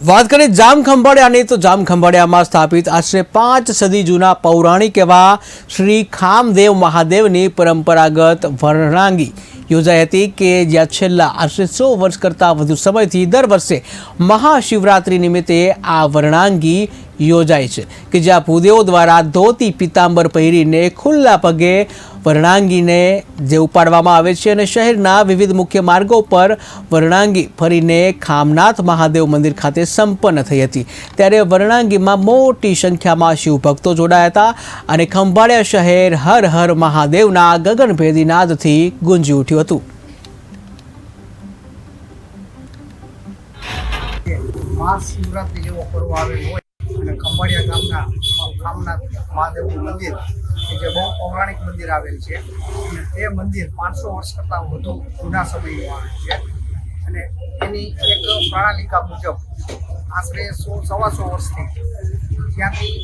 વાત કરીએ જામ ખંભાળિયાની, તો જામ ખંભાળિયામાં સ્થાપિત આશરે પાંચ સદી જૂના પૌરાણિક એવા શ્રી ખામદેવ મહાદેવની પરંપરાગત વર્ણાંગી. યોજાઈ હતી કે જ્યાં છેલ્લા આશરે સો વર્ષ કરતાં વધુ સમયથી દર વર્ષે મહાશિવરાત્રિ નિમિત્તે આ વર્ણાંગી યોજાય છે કે જ્યાં ભૂદેવો દ્વારા ધોતી પિતાંબર પહેરીને ખુલ્લા પગે વર્ણાંગીને જે ઉપાડવામાં આવે છે અને શહેરના વિવિધ મુખ્ય માર્ગો પર વર્ણાંગી ફરીને ખામનાથ મહાદેવ મંદિર ખાતે સંપન્ન થઈ હતી. ત્યારે વર્ણાંગીમાં મોટી સંખ્યામાં શિવભક્તો જોડાયા હતા અને ખંભાળિયા શહેર હર હર મહાદેવના ગગનભેદી નાદથી ગુંજી ઉઠ્યું હતું. મહાશિવરાત્રિ જેવો પર્વ આવેલો હોય ખંભાળિયા ગામના ખામનાથ મહાદેવનું મંદિર જે બહુ પૌરાણિક મંદિર આવેલ છે. અને તે મંદિર પાંચસો વર્ષ કરતાં વધુ જૂના સમયનું આવે છે. અને એની એક પ્રણાલિકા મુજબ આશરે સો, સવાસો વર્ષથી ત્યાંથી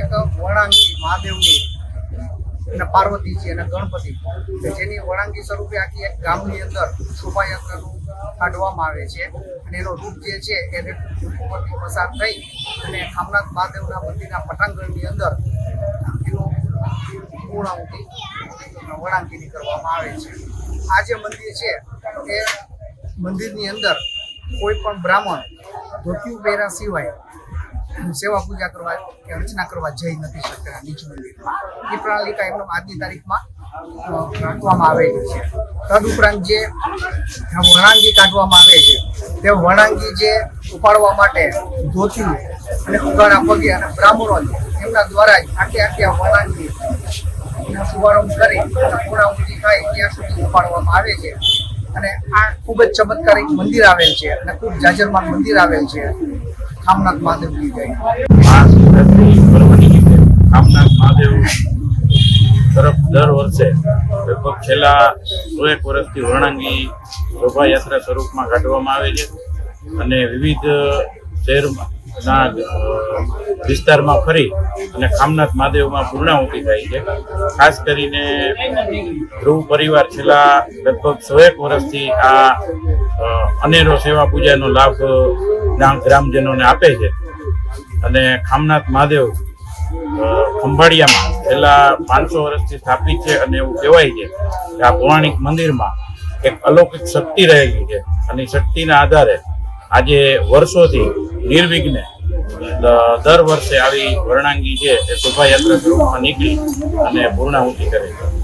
એક વર્ણાંગી મહાદેવની અને પાર્વતી છે અને ગણપતિ જેની વળાંગી સ્વરૂપે આખી એક ગામની અંદર શોભાયાત્રાનું કાઢવામાં આવે છે. અને એનો રૂપ જે છે એ ઉપરથી પસાર થઈ અને ખામનાથ મહાદેવના મંદિરના પટાંગણની અંદર એનું પૂર્ણાહુતિ વળાંકીની કરવામાં આવે છે. આ જે મંદિર છે એ મંદિરની અંદર કોઈ પણ બ્રાહ્મણ ધોતિયું પહેરા સિવાય સેવા પૂજા કરવા કે અર્ચના કરવા જઈ નથી શકતા નીચ મંદિરમાં. એ પ્રણાલિકા એમનો આજની તારીખમાં રાખવામાં આવેલી છે. તદઉપરાંત જે વણાંગી કાઢવામાં આવે છે, તે વણાંગી જે ઉપાડવા માટે ધોતી અને ઉગાડા પગે અને બ્રાહ્મણો એમના દ્વારા જ આખી આખી આ વણાંગી શુભારંભ કરી અને પૂર્ણાહુતિ થાય ત્યાં સુધી ઉપાડવામાં આવે છે. અને આ ખૂબ જ ચમત્કારિક મંદિર આવેલ છે અને ખૂબ જાજરમાન મંદિર આવેલ છે. ખામનાથ મહાદેવની જય. કામનાથ મહાદેવ તરફ દર વર્ષે લગભગ છેલ્લા સો એક વર્ષથી વર્ણાંગી શોભાયાત્રા સ્વરૂપમાં કાઢવામાં આવે છે અને વિવિધ શહેરમાં વિસ્તારમાં ફરી અને ખામનાથ મહાદેવમાં પૂર્ણાહુતિ થાય છે. ખાસ કરીને ધ્રુવ પરિવાર છેલ્લા લગભગ સો એક વર્ષથી આ અનેરો સેવા પૂજાનો લાભ ગ્રામજનોને આપે છે. અને ખામનાથ મહાદેવ ખંભાળિયામાં છેલ્લા પાંચસો વર્ષથી સ્થાપિત છે અને એવું કહેવાય છે કે આ પૌરાણિક મંદિરમાં એક અલૌકિક શક્તિ રહેલી છે. અને શક્તિના આધારે આજે વર્ષોથી નિર્વિઘ્ને દર વર્ષે આવી વર્ણાંગી છે એ શોભાયાત્રા નીકળી અને પૂર્ણાહુતિ કરે છે.